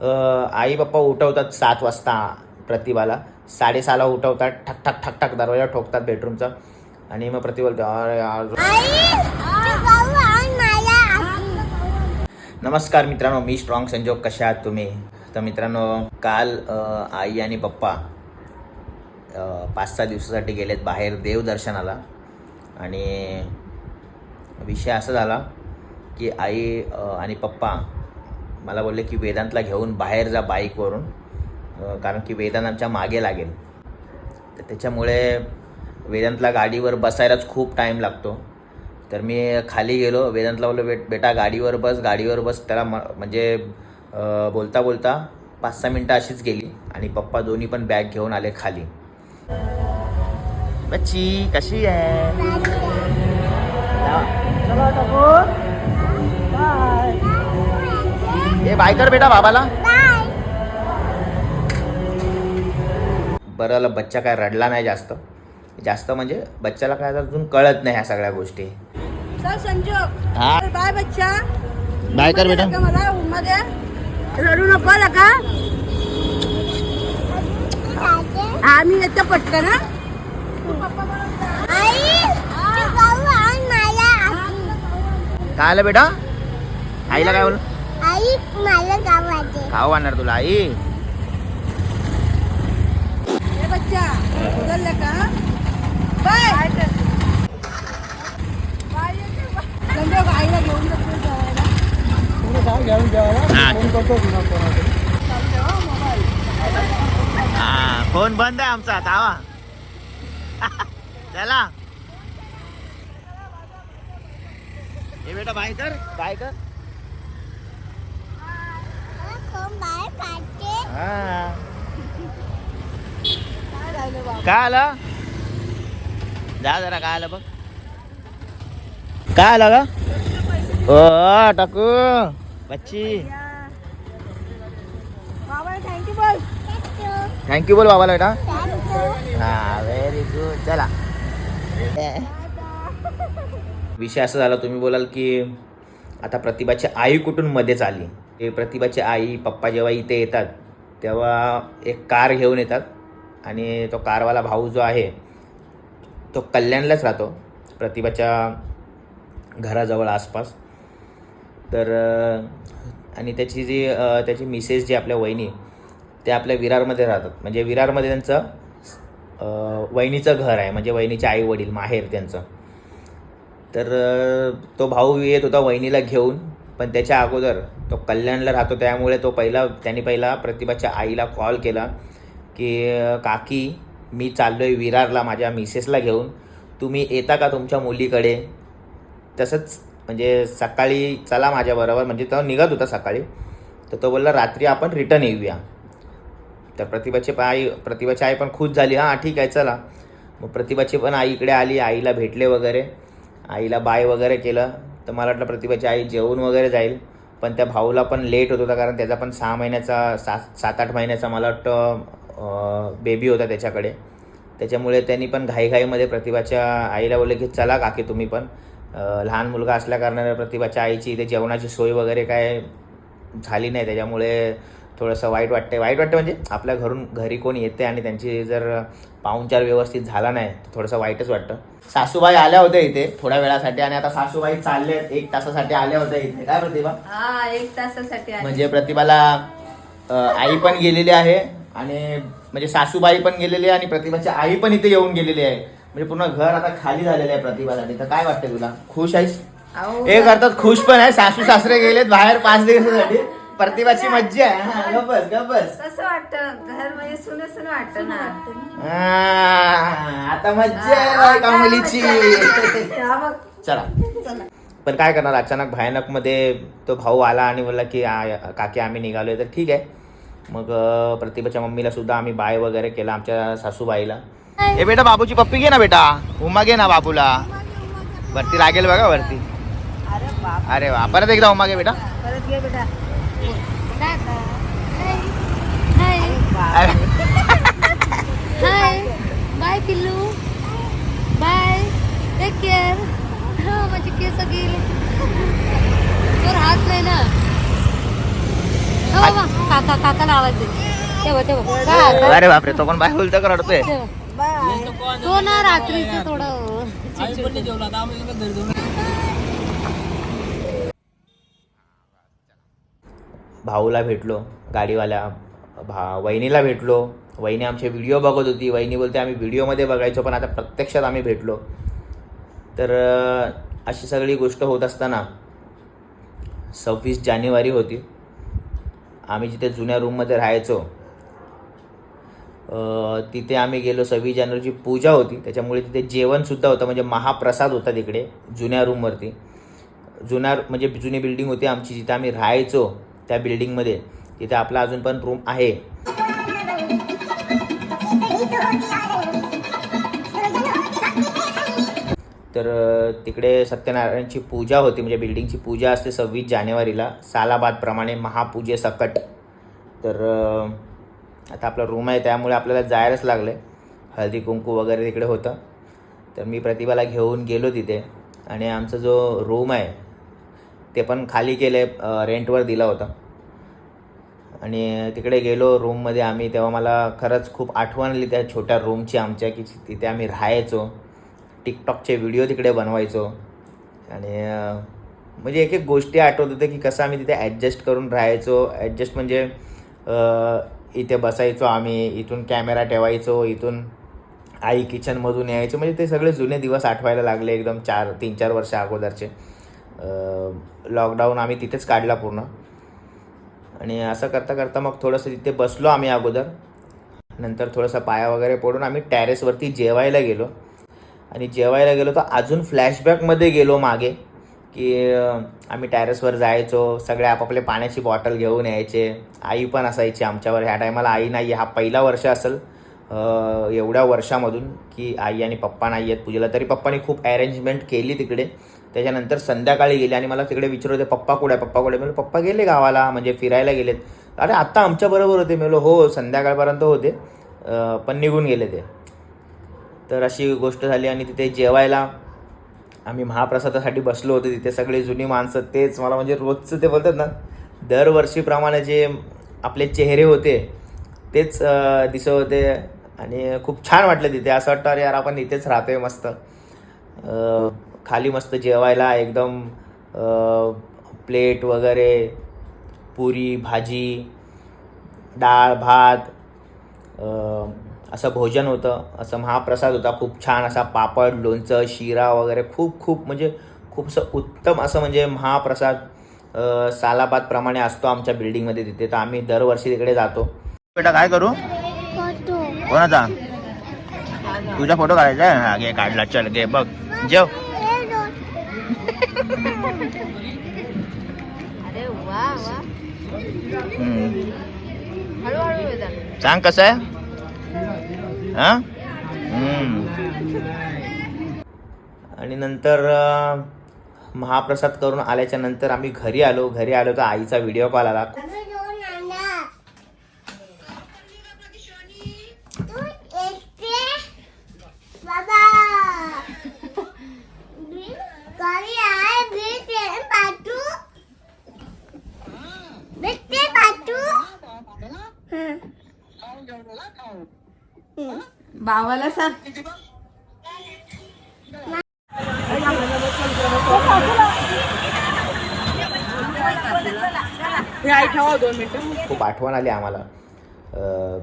आई पप्पा उठवतात सात वाजता प्रतिभाला. साडेसहाला उठवतात ठक ठक ठक ठक दरवाजा ठोकतात बेडरूमचा आणि मग प्रतिभा बोलते, अरे यार नमस्कार मित्रांनो मी स्ट्रॉंग संजोग कशा आहात तुम्ही? तर मित्रांनो काल आई आणि पप्पा पाच सहा दिवसासाठी गेलेत बाहेर देवदर्शनाला आणि विषय असा झाला की आई आणि पप्पा मला बोलले की वेदांतला घेऊन बाहेर जा बाईकवरून कारण की वेदांत आमच्या मागे लागेल. तर त्याच्यामुळे वेदांतला गाडीवर बसायलाच खूप टाईम लागतो. तर मी खाली गेलो वेदांतला बोललो बेट बेटा गाडीवर बस गाडीवर बस. त्याला म म्हणजे बोलता बोलता पाच सहा मिनटं अशीच गेली आणि पप्पा दोन्ही पण बॅग घेऊन आले खाली. बच्ची कशी आहे? ए बाय कर बेटा बाबाला. बरं बच्चा काय रडला नाही जास्त. जास्त म्हणजे बच्चाला काय अजून कळत नाही ह्या सगळ्या गोष्टी. हा. बाय बच्चा. बाय कर बेटा. रडू नको का आम्ही येतो पटकन हा. काय आलं बेटा? आईला काय बोल? आई मला गावाचे खाऊ आणणार तुला आई? हे बच्चा उचललं का? बाय. बाय येते बा. संजोग आईला घेऊन जातो जेवायला. हा. चालतं हो मोबाईल. हा फोन बंद आहे आमचा थांबा. चला. हे बेटा बाय कर बाय कर बाहेर काढते हा काय आलं? जा जरा काय आलं बघ. काय आलं का ओ टाकू. बच्ची. थँक्यू बोल बाबाला बेटा. हा व्हेरी गुड चला. विषय असं झाला तुम्ही बोलाल की आता प्रतिभाची आई कुठून मध्येच आली? ते प्रतिभाची आई पप्पा जेव्हा इथे येतात तेव्हा एक कार घेऊन येतात. आणि तो कारवाला भाऊ जो आहे तो कल्याणलाच राहतो प्रतिभाच्या घराजवळ आसपास. तर आणि त्याची जी त्याची मिसेस जी आपल्या वहिनी ते आपल्या विरारमध्ये राहतात. म्हणजे विरारमध्ये त्यांचं वहिनीचं घर आहे. म्हणजे वहिनीचे आई वडील माहेर त्यांचं. तर तो भाऊ येत होता वहिनीला घेऊन पण त्याच्या अगोदर तो कल्याणला राहतो. त्यामुळे तो पहिला त्यांनी पहिला प्रतिभाच्या आईला कॉल केला. की काकी मी चाललो आहे विरारला माझ्या मिसेसला घेऊन. तुम्ही येता का तुमच्या मुलीकडे? तसंच म्हणजे सकाळी चला माझ्याबरोबर म्हणजे तो निघत होता सकाळी. तर तो बोलला रात्री आपण रिटर्न येऊया. तर प्रतिभाची पण आई प्रतिभाची आई पण खुश झाली हां ठीक आहे चला. मग प्रतिभाची पण आई इकडे आली आईला भेटले वगैरे. आईला बाय वगैरे केलं. तर मला वाटलं प्रतिभाची आई जेवून वगैरे जाईल. पण त्या भाऊला पण लेट होत होता कारण त्याचा पण सहा महिन्याचा सात सात आठ महिन्याचा मला वाटतं बेबी होता त्याच्याकडे. त्याच्यामुळे त्यांनी पण घाईघाईमध्ये प्रतिभाच्या आईला बोलले की चला काकी तुम्ही पण. लहान मुलगा असल्याकारणाने प्रतिभाच्या आईची इथे जेवणाची सोय वगैरे काय झाली नाही. त्याच्यामुळे थोडंसं वाईट वाटते वाईट वाटतं म्हणजे आपल्या घरून घरी कोण येते आणि त्यांची जर पाहुणचार व्यवस्थित झाला नाही तर थोडंसं वाईटच वाटतं. सासूबाई आल्या होत्या इथे थोड्या वेळासाठी आणि आता सासूबाई चालले एक तासासाठी आल्या होत्या इथे. काय प्रतिभा? एक तासासाठी. म्हणजे प्रतिभाला आई पण गेलेली आहे. आणि म्हणजे सासूबाई पण गेलेली आहे आणि प्रतिभाची आई पण इथे येऊन गेलेली आहे. म्हणजे पूर्ण घर आता खाली झालेलं आहे प्रतिभासाठी. तर काय वाटतं तुला? खुश आहेस? अहो, एक अर्थात खुश पण आहे. सासू सासरे गेलेत बाहेर पाच दिवसासाठी. प्रतिभाची मज्जा आहे. हा, गप्पस गप्पस. कसं वाटतं? घर म्हणजे सुन सुन वाटतं ना. हा, आता मज्जा आहे बायका मुलीची हा. चला. पण काय करणार? अचानक भयानकमध्ये तो भाऊ आला आणि बोलला की काकी आम्ही निघालोय. तर ठीक आहे. मग प्रतिभाच्या मम्मीला सुद्धा आम्ही बाय वगैरे केला आमच्या सासूबाईला. ए बेटा बाबूची पप्पी घे ना बेटा. उमा घे ना बाबूला. वरती लागेल बघा वरती. अरे बाप. अरे वा. परत एकदा उमा घे बेटा. परत घे बेटा. अरे हाय बाय पिल्लू. बाय टेक केअर हा माझे केस गेले तर हात नाही ना. हो काका काकाला आवाज दे तेव्हा तेव्हा काका अरे बापरे तो पण बाय बोलतो का रडतोय. तेव्हा तो ना रात्रीचं थोडं. भाऊला भेटलो गाडीवाल्या भा वहिनीला भेटलो. वहिनी आमचे व्हिडिओ बघत होती. वहिनी बोलते आम्ही व्हिडिओमध्ये बघायचो पण आता प्रत्यक्षात आम्ही भेटलो. तर अं, अशी सगळी गोष्ट होत असताना सव्वीस जानेवारी होती. आम्ही जिथे जुन्या रूममध्ये राहायचो तिथे आम्ही गेलो. सव्वीस जानेवारीची पूजा होती. त्याच्यामुळे तिथे जेवणसुद्धा होतं. म्हणजे महाप्रसाद होता तिकडे जुन्या रूमवरती जुन्या म्हणजे जुनी बिल्डिंग होती आमची. जिथे आम्ही राहायचो त्या बिल्डिंगमध्ये तिथे आपला अजून पण रूम आहे. तर तिकडे सत्यनारायणची पूजा होती म्हणजे बिल्डिंगची पूजा असते सव्वीस जानेवारीला सालाबादप्रमाणे महापूजेसकट तर आता आपला रूम आहे त्यामुळे आपल्याला जायलाच लागलं आहे हळदी कुंकू वगैरे तिकडे होतं. तर मी प्रतिभाला घेऊन गेलो तिथे. आणि आमचा जो रूम आहे ते पण खाली केले रेंटवर दिला होता. आणि तिकडे गेलो रूममध्ये आम्ही तेव्हा मला खरंच खूप आठवण आली त्या छोट्या रूमची आमच्या की तिथे आम्ही राहायचो. टिकटॉकचे व्हिडिओ तिकडे बनवायचो. आणि म्हणजे एक एक गोष्टी आठवत होत्या की कसं आम्ही तिथे ॲडजस्ट करून राहायचो. ॲडजस्ट म्हणजे इथे बसायचो आम्ही इथून कॅमेरा ठेवायचो इथून आई किचनमधून यायचो. म्हणजे ते सगळे जुने दिवस आठवायला लागले एकदम चार तीन चार वर्ष अगोदरचे. लॉकडाऊन आम्ही तिथेच काढला पूर्ण. आणि असं करता करता मग थोडंसं तिथे बसलो आम्ही अगोदर. नंतर थोडंसं पाया वगैरे पडून आम्ही टॅरेसवरती जेवायला गेलो. आणि जेवायला गेलो तर अजून फ्लॅशबॅकमध्ये गेलो मागे की आम्ही टॅरेसवर जायचो सगळे आपापले पाण्याची बॉटल घेऊन यायचे. आई पण असायची आमच्यावर. ह्या टायमाला आई नाही हा पहिला वर्ष असेल एवढ्या वर्षामधून की आई आणि पप्पा नाही आहेत पूजेला. तरी पप्पानी खूप अरेंजमेंट केली तिकडे. त्याच्यानंतर संध्याकाळी गेले आणि मला तिकडे विचारत होते पप्पा कुठे पप्पा कुठे म्हणजे पप्पा गेले गावाला म्हणजे फिरायला गेलेत. अरे आत्ता आमच्याबरोबर होते. मी हो संध्याकाळपर्यंत होते. पण निघून गेले ते. तर अशी गोष्ट झाली आणि तिथे जेवायला आम्ही महाप्रसादासाठी बसलो होतो. तिथे सगळे जुनी माणसं तेच मला म्हणजे रोजचं ते बोलतात ना दरवर्षीप्रमाणे जे आपले चेहरे होते तेच दिसत होते आणि खूप छान वाटलं तिथे. असं वाटतं अरे यार आपण इथेच राहतोय मस्त. खाली मस्त जेवायला एकदम प्लेट वगैरे पुरी भाजी डाळ भात असं भोजन होतं असं महाप्रसाद होता. खूप छान असा पापड लोणचं शिरा वगैरे खूप खूप म्हणजे खूप असं उत्तम असं म्हणजे महाप्रसाद सालाबादप्रमाणे असतो आमच्या बिल्डिंगमध्ये तिथे. तर आम्ही दरवर्षी तिकडे जातो. बेटा काय करू? कोणाचा? तुझा फोटो काढायचा आहे? घे काढला. चल घे बघ. जेव. सांग कसं आहे? हा? हम्म. आणि नंतर महाप्रसाद करून आल्याच्यानंतर आम्ही घरी आलो. घरी आलो तर आईचा व्हिडिओ कॉल आला बाबा गाडी आहे भेट पाठू भेटते पाठू बाबाला सांग. खूप आठवण आली आम्हाला.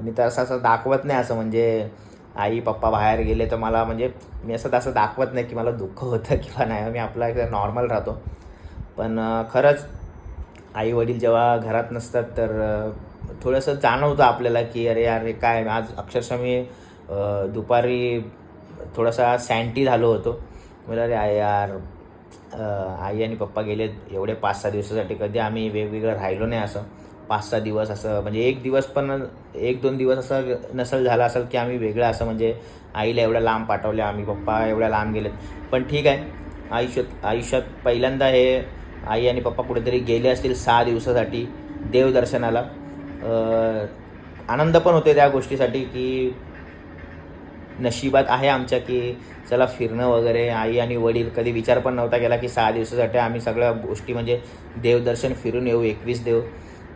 मी तर असं असं दाखवत नाही असं म्हणजे आई पप्पा बाहेर गेले तर मला म्हणजे मी असं तसं दाखवत नाही की मला दुःख होतं किंवा नाही. मी आपला एकदा नॉर्मल राहतो. पण खरंच आई वडील जेव्हा घरात नसतात तर थोडंसं जाणवतं आपल्याला की अरे यार हे काय? आज अक्षरशः मी दुपारी थोडासा सँटी झालो होतो. मला अरे आय यार आई आणि पप्पा गेलेत एवढे पाच सहा दिवसासाठी कधी आम्ही वेगवेगळं राहिलो नाही असं. पाच सहा दिवस असं म्हणजे एक दिवस पण एक दोन दिवस असं नसल झालं असेल की आम्ही वेगळं असं म्हणजे आईला एवढ्या लांब पाठवले आम्ही पप्पा एवढ्या लांब गेलेत. पण ठीक आहे आयुष्यात आयुष्यात पहिल्यांदा हे आई आणि पप्पा कुठेतरी गेले असतील सहा दिवसासाठी देवदर्शनाला. आनंद पण होते त्या गोष्टीसाठी की नशिबात आहे आमच्या की चला फिरणं वगैरे आई आणि वडील कधी विचार पण नव्हता केला की सहा दिवसासाठी आम्ही सगळ्या गोष्टी म्हणजे देवदर्शन फिरून येऊ एकवीस देव.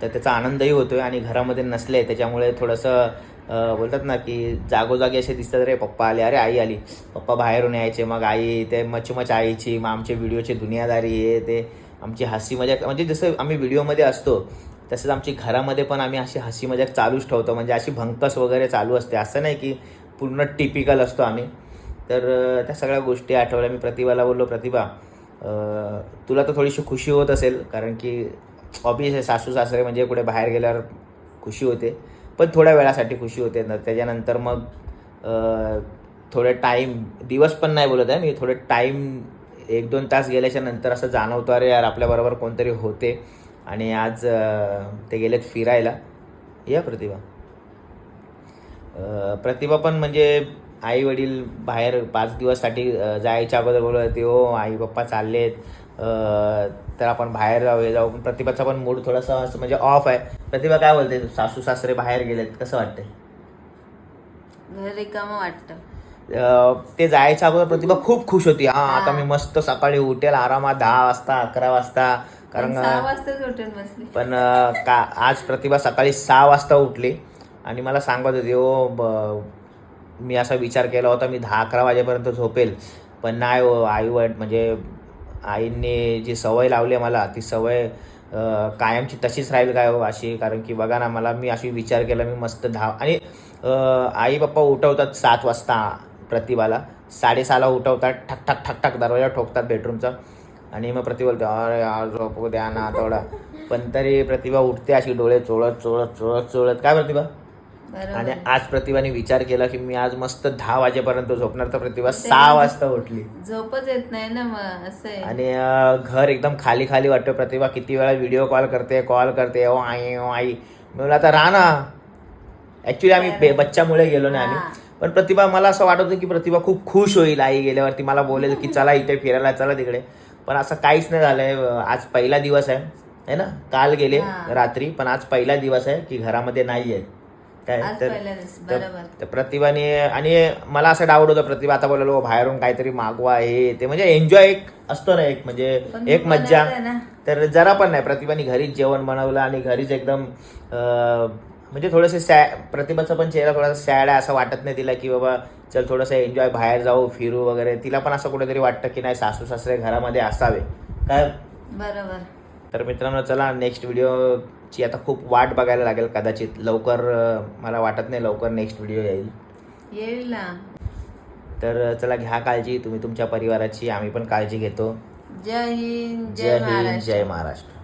तर त्याचा आनंदही होतो आहे आणि घरामध्ये नसले त्याच्यामुळे थोडंसं बोलतात ना की जागोजागी असे दिसतात रे पप्पा आले. अरे आई आली. पप्पा बाहेरून यायचे. मग आई ते मचमच आईची मग आमचे व्हिडिओची दुनियादारी हे ते आमची हसी मजाक. म्हणजे जसं आम्ही व्हिडिओमध्ये असतो तसंच आमची घरामध्ये पण आम्ही अशी हसी मजाक चालूच ठेवतो. म्हणजे अशी भंकस वगैरे चालू असते. असं नाही की पूर्ण टिपिकल असतो आम्ही. तर त्या सगळ्या गोष्टी आठवल्या. मी प्रतिभाला बोललो प्रतिभा तुला तर थोडीशी खुशी होत असेल कारण की ऑफिस आहे सासू सासरे म्हणजे कुठे बाहेर गेल्यावर खुशी होते. पण थोड्या वेळासाठी खुशी होते. न त्याच्यानंतर मग थोडे टाईम दिवस पण नाही बोलत आहे मी. थोडे टाईम एक दोन तास गेल्याच्यानंतर असं जाणवतो अरे यार आपल्याबरोबर कोणतरी होते. आणि आज ते गेलेत फिरायला. या प्रतिभा. प्रतिभा पण म्हणजे आई वडील बाहेर पाच दिवससाठी जायच्या अगोदर बोलत होते हो आई पप्पा चाललेत. तर आपण बाहेर जाऊ हे जाऊ. पण प्रतिभाचा पण मूड थोडासा असं म्हणजे ऑफ आहे. प्रतिभा काय बोलते? सासू सासरे बाहेर गेलेत. कसं वाटतंय? घर रिकामं वाटतं. अं, ते जायच्या अगोदर प्रतिभा खूप खुश होती. हा आता मी मस्त सकाळी उठेल आरामात दहा वाजता अकरा वाजता. कारण पण का आज प्रतिभा सकाळी सहा वाजता उठली. आणि मला सांगत होती हो ब- मी असा विचार केला होता मी दहा अकरा वाजेपर्यंत झोपेल. पण नाही हो आई वाट म्हणजे आईंनी जी सवय लावली आहे मला ती सवय कायमची तशीच राहील काय हो अशी? कारण की बघा ना मला मी अशी विचार केला मी मस्त धाव आणि आई पप्पा उठवतात सात वाजता प्रतिभाला. साडेसहाला उठवतात ठक ठक ठक ठक दरवाजा ठोकतात बेडरूमचा आणि मग प्रतिभा बोलतो अरे यार झोपू द्या ना थोडा. पण तरी प्रतिभा उठते अशी डोळे चोळत चोळत चोळत चोळत. काय प्रतिभा? आणि आज प्रतिभाने विचार केला की मी आज मस्त दहा वाजेपर्यंत झोपणार तर प्रतिभा सहा वाजता उठली. झोपच येत नाही ना मग असं आहे. आणि घर एकदम खाली खाली वाटतं. प्रतिभा किती वेळा व्हिडिओ कॉल करते कॉल करते. ओ आई ओ आई. मी म्हणलं आता राहा ना. ऍक्च्युली आम्ही बच्च्यामुळे गेलो नाही. आम्ही. पण प्रतिभा मला असं वाटत होतं की प्रतिभा खूप खुश होईल आई गेल्यावरती. मला बोलेल की चला इथे फिरायला चला तिकडे. पण असं काहीच नाही झालंय. आज पहिला दिवस आहे. है ना? काल गेले. रात्री. पण आज पहिला दिवस आहे की घरामध्ये नाही आहेत काय? आज तर तर- बरोबर. तर प्रतिभाने आणि मला असं डाऊट होतं प्रतिभा आता बोलालो बाहेरून काहीतरी मागवा हे ते म्हणजे एन्जॉय एक असतो ना एक म्हणजे पण एक मी मज्जा. बनवलंय ना. तर जरा पण नाही प्रतिभाने घरीच जेवण बनवलं आणि घरीच एकदम अं, म्हणजे थोडंसं सॅ प्रतिभाचा पण चेहरा थोडासा सॅड आहे असं वाटत नाही तिला की बाबा चल थोडंसं एन्जॉय बाहेर जाऊ फिरू वगैरे. तिला पण असं कुठेतरी वाटतं की नाही सासू सासरे घरामध्ये असावे. काय? बरोबर. तर मित्रांनो चला नेक्स्ट व्हिडिओची आता खूप वाट बघायला लागेल कदाचित. लवकर मला वाटत नाही लवकर नेक्स्ट व्हिडिओ येईल. येईल ना. तर चला घ्या काळजी. तुम्ही तुमच्या परिवाराची आम्ही पण काळजी घेतो. जय हिंद जय हिंद जय महाराष्ट्र.